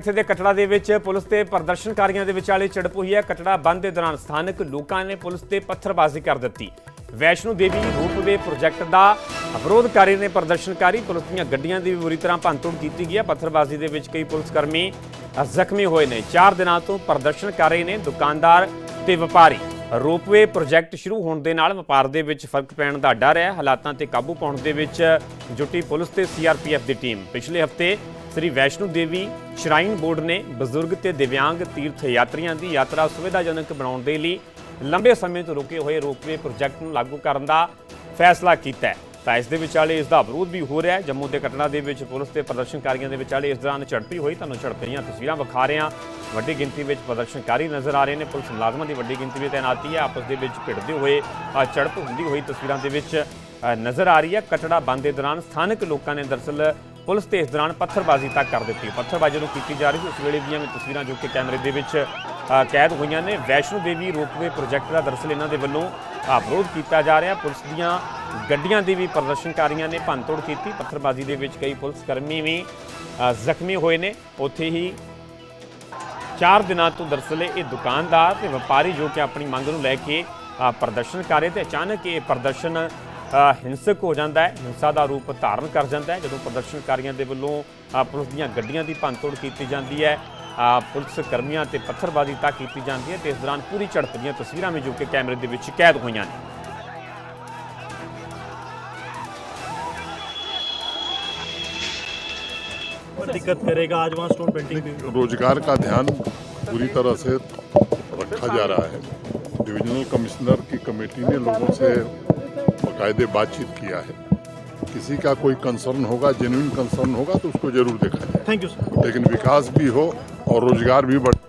ਇੱਥੇ ਦੇ ਕਟੜਾ ਦੇ ਵਿੱਚ ਪੁਲਿਸ ਤੇ ਪ੍ਰਦਰਸ਼ਨਕਾਰੀਆਂ ਦੇ ਵਿਚਾਲੇ ਝੜਪ ਹੋਈ ਹੈ। ਕਟੜਾ ਬੰਦ ਦੇ ਦੌਰਾਨ ਸਥਾਨਕ ਲੋਕਾਂ ਨੇ ਪੁਲਿਸ ਤੇ ਪੱਥਰਬਾਜ਼ੀ ਕਰ ਦਿੱਤੀ। ਵੈਸ਼ਨੂ ਦੇਵੀ ਰੂਪਵੇ ਪ੍ਰੋਜੈਕਟ ਦਾ ਵਿਰੋਧ ਕਰ ਰਹੇ ਨੇ ਪ੍ਰਦਰਸ਼ਨਕਾਰੀ ਪੁਲਿਸ ਦੀਆਂ ਗੱਡੀਆਂ ਦੀ ਵੀ ਬੁਰੀ ਤਰ੍ਹਾਂ ਭੰਨਤੋੜ ਕੀਤੀ ਗਈ ਹੈ। ਪੱਥਰਬਾਜ਼ੀ ਦੇ ਵਿੱਚ ਕਈ ਪੁਲਿਸ ਕਰਮੀ ਜ਼ਖਮੀ ਹੋਏ ਨੇ। 4 ਦਿਨਾਂ ਤੋਂ ਪ੍ਰਦਰਸ਼ਨ ਕਰ ਰਹੇ ਨੇ ਦੁਕਾਨਦਾਰ ਤੇ ਵਪਾਰੀ ਰੋਪਵੇ ਪ੍ਰੋਜੈਕਟ ਸ਼ੁਰੂ ਹੋਣ ਦੇ ਨਾਲ ਵਪਾਰ ਦੇ ਵਿੱਚ ਫ਼ਰਕ ਪੈਣ ਦਾ ਡਰ ਹੈ। ਹਾਲਾਤਾਂ ਤੇ ਕਾਬੂ ਪਾਉਣ ਦੇ ਵਿੱਚ ਜੁਟੀ ਪੁਲਿਸ ਤੇ ਸੀਆਰਪੀਐਫ ਦੀ ਟੀਮ। ਪਿਛਲੇ ਹਫ਼ਤੇ ਸ੍ਰੀ ਵੈਸ਼ਨੂ ਦੇਵੀ ਸ਼ਰਾਈਨ ਬੋਰਡ ਨੇ ਬਜ਼ੁਰਗ ਤੇ ਦਿਵਿਆਂਗ ਤੀਰਥ ਯਾਤਰੀਆਂ ਦੀ ਯਾਤਰਾ ਸੁਵਿਧਾਜਨਕ ਬਣਾਉਣ ਦੇ ਲਈ ਲੰਬੇ ਸਮੇਂ ਤੋਂ ਰੁਕੇ ਹੋਏ ਰੋਪਵੇ ਪ੍ਰੋਜੈਕਟ ਨੂੰ ਲਾਗੂ ਕਰਨ ਦਾ ਫੈਸਲਾ ਕੀਤਾ ਹੈ। ਤਾਂ ਇਸ ਦੇ ਵਿਚਾਲੇ ਇਸ ਦਾ ਵਿਰੋਧ ਵੀ ਹੋ ਰਿਹਾ ਹੈ। ਜੰਮੂ ਦੇ ਘਟਨਾ ਦੇ ਵਿੱਚ ਪੁਲਿਸ ਤੇ ਪ੍ਰਦਰਸ਼ਨਕਾਰੀਆਂ ਦੇ ਵਿਚਾਲੇ ਇਸ ਦੌਰਾਨ ਝੜਪੀ ਹੋਈ। ਤੁਹਾਨੂੰ ਝੜਪ ਦੀਆਂ ਤਸਵੀਰਾਂ ਵਿਖਾ ਰਹੇ ਹਾਂ। ਵੱਡੀ ਗਿਣਤੀ ਵਿੱਚ ਪ੍ਰਦਰਸ਼ਨਕਾਰੀ ਨਜ਼ਰ ਆ ਰਹੇ ਨੇ। ਪੁਲਿਸ ਮੁਲਾਜ਼ਮਾਂ ਦੀ ਵੱਡੀ ਗਿਣਤੀ ਵਿੱਚ ਤੈਨਾਤੀ ਹੈ ਆਪਸ ਦੇ ਵਿੱਚ ਭਿੜਦੇ ਹੋਏ ਅ, ਝੜਪ ਹੁੰਦੀ ਹੋਈ ਤਸਵੀਰਾਂ ਦੇ ਵਿੱਚ ਨਜ਼ਰ ਆ ਰਹੀ ਹੈ। ਕਟੜਾ ਬੰਦ ਦੇ ਦੌਰਾਨ ਸਥਾਨਕ ਲੋਕਾਂ ਨੇ ਦਰਅਸਲ ਪੁਲਿਸ ਤੇ ਇਸ ਦੌਰਾਨ ਪੱਥਰਬਾਜ਼ੀ ਤੱਕ ਕਰ ਦਿੱਤੀ ਪੱਥਰਬਾਜ਼ੀ ਨੂੰ ਕੀਤੀ ਜਾ ਰਹੀ ਸੀ। ਉਸ ਵੇਲੇ ਦੀਆਂ ਵੀ ਤਸਵੀਰਾਂ ਜੋ ਕਿ ਕੈਮਰੇ ਦੇ ਵਿੱਚ ਕੈਦ ਹੋਈਆਂ ਨੇ। ਵੈਸ਼ਨੂ ਦੇਵੀ ਰੋਪਵੇ ਪ੍ਰੋਜੈਕਟ ਦਾ ਦਰਅਸਲ ਇਹਨਾਂ ਦੇ ਵੱਲੋਂ ਵਿਰੋਧ ਕੀਤਾ ਜਾ ਰਿਹਾ ਪੁਲਿਸ ਦੀਆਂ ਗੱਡੀਆਂ ਦੀ ਵੀ ਪ੍ਰਦਰਸ਼ਨਕਾਰੀਆਂ ਨੇ ਭੰਨਤੋੜ ਕੀਤੀ। ਪੱਥਰਬਾਜ਼ੀ ਦੇ ਵਿੱਚ ਕਈ ਪੁਲਿਸ ਕਰਮੀ ਵੀ ਜ਼ਖਮੀ ਹੋਏ ਨੇ। ਉੱਥੇ ਹੀ ਚਾਰ ਦਿਨਾਂ ਤੋਂ ਦਰਅਸਲ ਇਹ ਦੁਕਾਨਦਾਰ ਤੇ ਵਪਾਰੀ ਜੋ ਕਿ ਆਪਣੀ ਮੰਗ ਨੂੰ ਲੈ ਕੇ ਅ, ਪ੍ਰਦਰਸ਼ਨ ਕਰ ਰਹੇ ਤੇ ਅਚਾਨਕ ਇਹ ਪ੍ਰਦਰਸ਼ਨ ਹਿੰਸਕ ਹੋ ਜਾਂਦਾ ਹੈ ਹਿੰਸਾ ਦਾ ਰੂਪ ਧਾਰਨ ਕਰ ਜਾਂਦਾ ਹੈ ਜਦੋਂ ਪ੍ਰਦਰਸ਼ਨਕਾਰੀਆਂ ਦੇ ਵੱਲੋਂ ਪੁਲਿਸ ਦੀਆਂ ਗੱਡੀਆਂ ਦੀ ਭੰਨਤੋੜ ਕੀਤੀ ਜਾਂਦੀ ਹੈ ਪੁਲਿਸ ਕਰਮੀਆਂ ਤੇ ਪੱਥਰਬਾਜ਼ੀ ਤੱਕ ਕੀਤੀ ਜਾਂਦੀ ਹੈ ਤੇ ਇਸ ਦੌਰਾਨ ਪੂਰੀ ਝੜਪ ਦੀਆਂ ਤਸਵੀਰਾਂ ਵੀ ਜੋ ਕਿ ਕੈਮਰੇ ਦੇ ਵਿੱਚ ਕੈਦ ਹੋਈਆਂ ਨੇ। पर दिक्कत करेगा आज वहाँ स्टोन पेंटिंग रोज़गार का ध्यान पूरी तरह से रखा जा रहा है। डिविजनल कमिश्नर की कमेटी ने लोगों से बाकायदे बातचीत किया है। किसी का कोई कंसर्न होगा जेन्यून कंसर्न होगा तो उसको ज़रूर देखा जाए। थैंक यू सर लेकिन विकास भी हो और रोज़गार भी बढ़े